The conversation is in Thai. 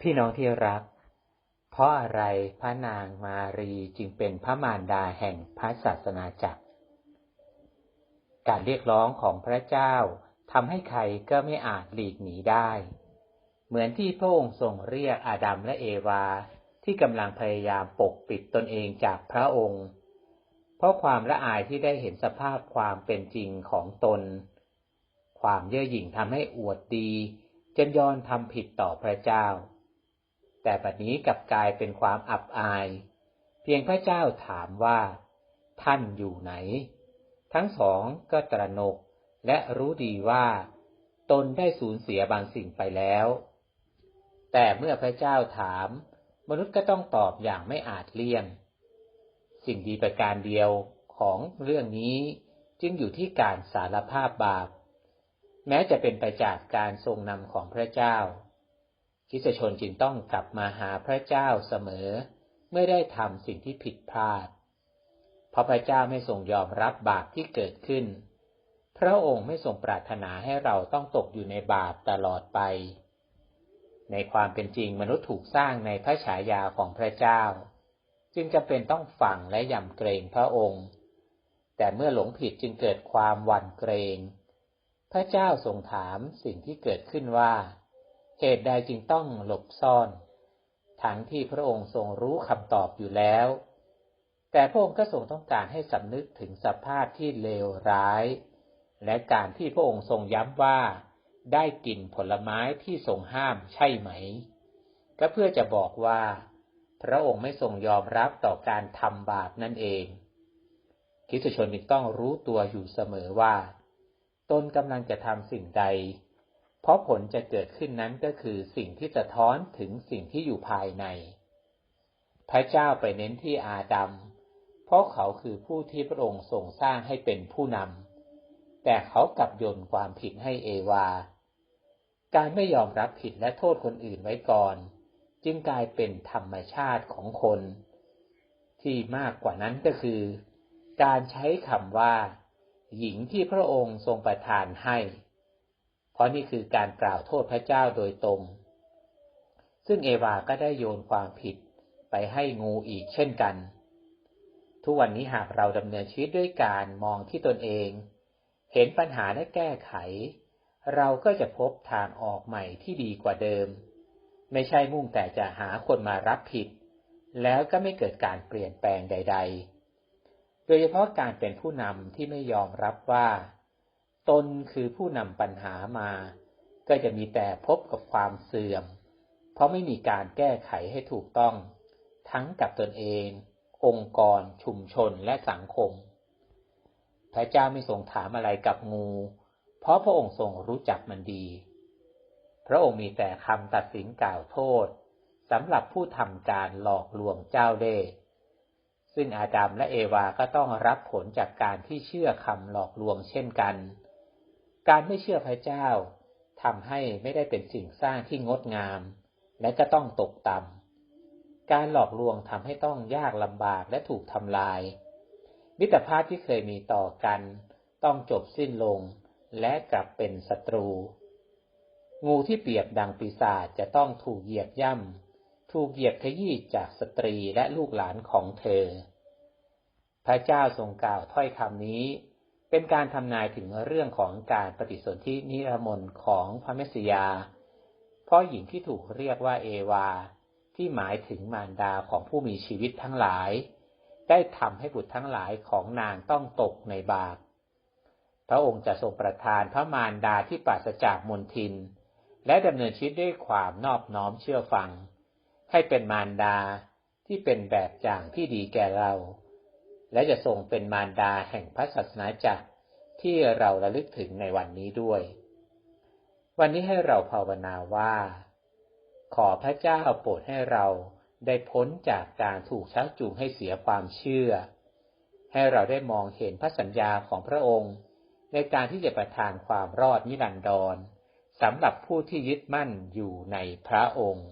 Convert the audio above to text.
พี่น้องที่รัก เพราะอะไรพระนางมารีจึงเป็นพระมารดาแห่งพระศาสนาจักร การเรียกร้องของพระเจ้าทำให้ใครก็ไม่อาจหลีกหนีได้ เหมือนที่พระองค์ทรงเรียกอาดัมและเอวาที่กำลังพยายามปกปิดตนเองจากพระองค์ เพราะความละอายที่ได้เห็นสภาพความเป็นจริงของตน ความเย่อหยิ่งทำให้อวดดีจนยอนทำผิดต่อพระเจ้า แต่บัดนี้กลับกลายเป็นความอับอาย เพียงพระเจ้าถามว่า ท่านอยู่ไหน ทั้งสองก็ตระหนกและรู้ดีว่า ตนได้สูญเสียบางสิ่งไปแล้ว แต่เมื่อพระเจ้าถาม มนุษย์ก็ต้องตอบอย่างไม่อาจเลี่ยง สิ่งดีประการเดียวของเรื่องนี้จึงอยู่ที่การสารภาพบาป แม้จะเป็นไปจากการทรงนำของพระเจ้า คริสชนจึงต้องกลับมาหาพระเจ้าเสมอ เมื่อได้ทำสิ่งที่ผิดพลาด เพราะพระเจ้าไม่ทรงยอมรับบาปที่เกิดขึ้น พระองค์ไม่ทรงปรารถนาให้เราต้องตกอยู่ในบาปตลอดไป ในความเป็นจริงมนุษย์ถูกสร้างในพระฉายาของพระเจ้า จึงจำเป็นต้องฝังและยำเกรงพระองค์ แต่เมื่อหลงผิดจึงเกิดความหวั่นเกรง พระเจ้าทรงถามสิ่งที่เกิดขึ้นว่า เหตุใดจึงต้องหลบซ่อน ทั้งที่พระองค์ทรงรู้คำตอบอยู่แล้ว แต่พระองค์ก็ทรงต้องการให้สำนึกถึงสภาพที่เลวร้าย และการที่พระองค์ทรงย้ำว่า ได้กินผลไม้ที่ทรงห้ามใช่ไหม ก็เพื่อจะบอกว่า พระองค์ไม่ทรงยอมรับต่อการทำบาปนั่นเองคิสชนจึงต้องรู้ตัวอยู่เสมอว่า ตนกำลังจะทำสิ่งใด เพราะผลจะเกิดขึ้นนั้นก็คือสิ่งที่สะท้อนถึงสิ่งที่อยู่ภายใน พระเจ้าไปเน้นที่อาดัม เพราะเขาคือผู้ที่พระองค์ทรงสร้างให้เป็นผู้นำ แต่เขากลับโยนความผิดให้เอวา การไม่ยอมรับผิดและโทษคนอื่นไว้ก่อน จึงกลายเป็นธรรมชาติของคน ที่มากกว่านั้นก็คือ การใช้คำว่า หญิงที่พระองค์ทรงประทานให้ ราะนี่คือการกล่าวโทษพระเจ้าโดยตรง ซึ่งเอวาก็ได้โยนความผิดไปให้งูอีกเช่นกัน ทุกวันนี้หากเราดำเนินชีวิตด้วยการมองที่ตนเอง เห็นปัญหาและแก้ไข เราก็จะพบทางออกใหม่ที่ดีกว่าเดิม ไม่ใช่มุ่งแต่จะหาคนมารับผิด แล้วก็ไม่เกิดการเปลี่ยนแปลงใด ๆ โดยเฉพาะการเป็นผู้นำที่ไม่ยอมรับว่า ตนคือผู้นำปัญหามา ก็จะมีแต่พบกับความเสื่อม เพราะไม่มีการแก้ไขให้ถูกต้อง ทั้งกับตนเอง องค์กร ชุมชนและสังคม พระเจ้าไม่ทรงถามอะไรกับงู เพราะพระองค์ทรงรู้จักมันดี พระองค์มีแต่คำตัดสินกล่าวโทษสำหรับผู้ทำการหลอกลวงเจ้าเล่ซึ่งอาดัมและเอวาก็ต้องรับผลจากการที่เชื่อคำหลอกลวงเช่นกัน การไม่เชื่อพระเจ้าทำให้ไม่ได้เป็นสิ่งสร้างที่งดงาม และก็ต้องตกต่ำการหลอกลวงทำให้ต้องยากลำบากและถูกทำลาย มิตรภาพที่เคยมีต่อกัน ต้องจบสิ้นลง และกลับเป็นศัตรู งูที่เปียบดังปีศาจจะต้องถูกเหยียบย่ำถูกเหยียบขยี้จากสตรีและลูกหลานของเธอ พระเจ้าทรงกล่าวถ้อยคำนี้ เป็นการทำนายถึงเรื่องของการปฏิสนธินิรมนของพระเมสสยาเพราะหญิงที่ถูกเรียกว่าเอวา ที่หมายถึงมารดาของผู้มีชีวิตทั้งหลาย ได้ทำให้บุตรทั้งหลายของนางต้องตกในบาปพระองค์จะทรงประทานพระมารดาที่ปราศจากมนทิน และดำเนินชีวิตด้วยความนอบน้อมเชื่อฟัง ให้เป็นมารดาที่เป็นแบบอย่างที่ดีแก่เรา และจะทรงเป็นมารดาแห่งพระศาสนาจักรที่เราระลึกถึงในวันนี้ด้วย วันนี้ให้เราภาวนาว่า ขอพระเจ้าโปรดให้เราได้พ้นจากการถูกชักจูงให้เสียความเชื่อ ให้เราได้มองเห็นพระสัญญาของพระองค์ ในการที่จะประทานความรอดนิรันดรสำหรับผู้ที่ยึดมั่นอยู่ในพระองค์